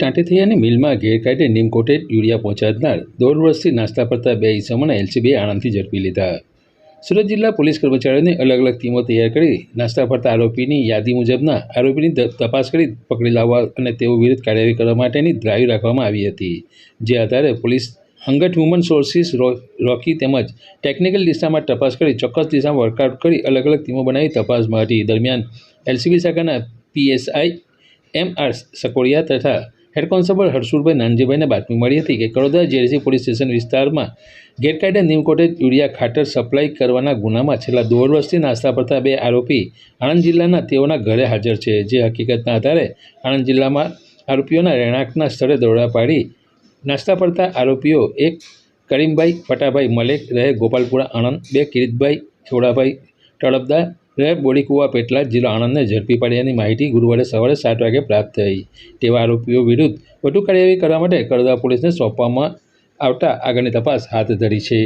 ટાંટીથૈયાની મિલમાં ગેરકાયદે નીમકોટેડ યુરિયા પહોંચાડનાર દોઢ વર્ષથી નાસ્તા પડતા બે ઇસમોને એલસીબીએ આણંદથી ઝડપી લીધા. સુરત જિલ્લા પોલીસ કર્મચારીઓની અલગ અલગ ટીમો તૈયાર કરી નાસ્તા ફરતા આરોપીની યાદી મુજબના આરોપીની તપાસ કરી પકડી લાવવા અને તેઓ વિરુદ્ધ કાર્યવાહી કરવા માટેની ડ્રાઈવ રાખવામાં આવી હતી. જે આધારે પોલીસ અંગત હ્યુમન સોર્સિસ રોકી તેમજ ટેકનિકલ દિશામાં તપાસ કરી ચોક્કસ દિશામાં વર્કઆઉટ કરી અલગ અલગ ટીમો બનાવી તપાસમાં હતી દરમિયાન એલસીબી શાખાના પીએસઆઈ એમ આર સકોડિયા તથા હેડ કોન્સ્ટેબલ હર્ષુલભાઈ નાનજીભાઈને બાતમી મળી હતી કે કડોદરા જેલસી પોલીસ સ્ટેશન વિસ્તારમાં ગેરકાયદે નિમકોટેડ યુરિયા ખાતર સપ્લાય કરવાના ગુનામાં છેલ્લા દોઢ વર્ષથી નાસ્તા પડતા બે આરોપી આણંદ જિલ્લાના તેઓના ઘરે હાજર છે. જે હકીકતના આધારે આણંદ જિલ્લામાં આરોપીઓના રહેણાંકના સ્થળે દોડા પાડી નાસ્તા પડતા આરોપીઓ એક કરીમભાઈ ફટાભાઈ મલેક, રહે ગોપાલપુરા આણંદ, બે કિરીટભાઈ છોડાભાઈ તળપદા રહે બોડીકુવા પેટલા જિલ્લા આણંદને ઝડપી પાડ્યાની માહિતી ગુરુવારે સવારે સાત વાગે પ્રાપ્ત થઈ. તેવા આરોપીઓ વિરુદ્ધ વધુ કાર્યવાહી કરવા માટે કરદા પોલીસને સોંપવામાં આવતા આગળની તપાસ હાથ ધરી છે.